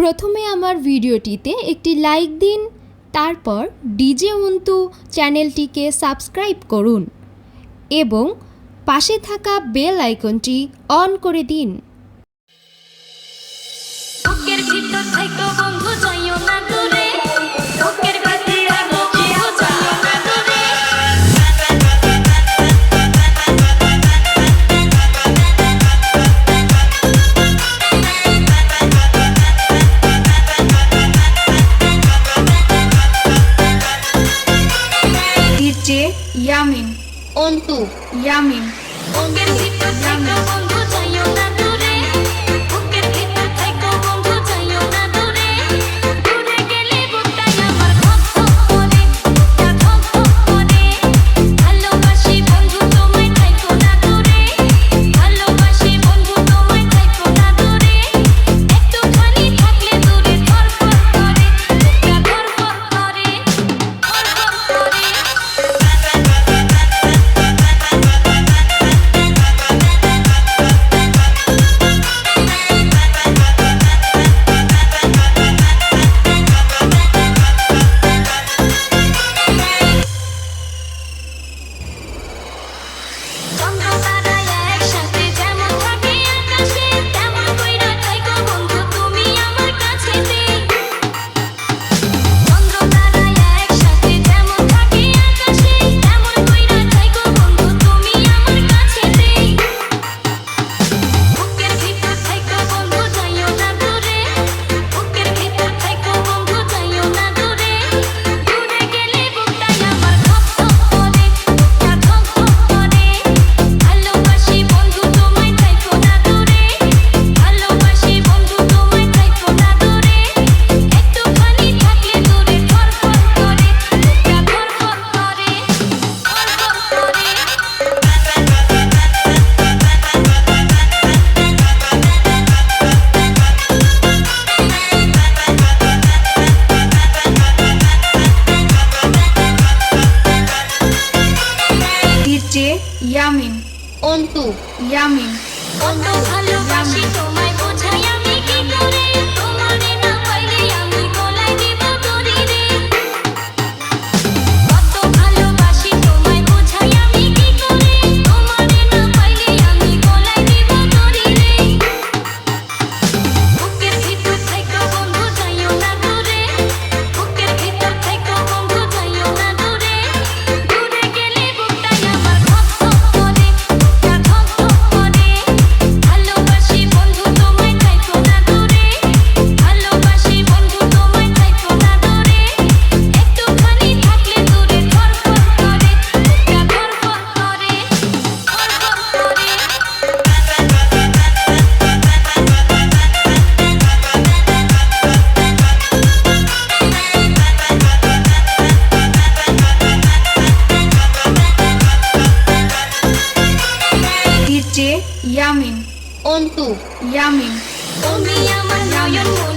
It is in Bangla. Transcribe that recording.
প্রথমে আমার ভিডিওটিতে একটি লাইক দিন, তারপর ডিজে অন্তু চ্যানেলটিকে সাবস্ক্রাইব করুন এবং পাশে থাকা বেল আইকনটি অন করে দিন। On to. Yamin. On. Yami কত ভালোবাসি তোমায়। ontu. Yamin. Ontu yaman, yaman,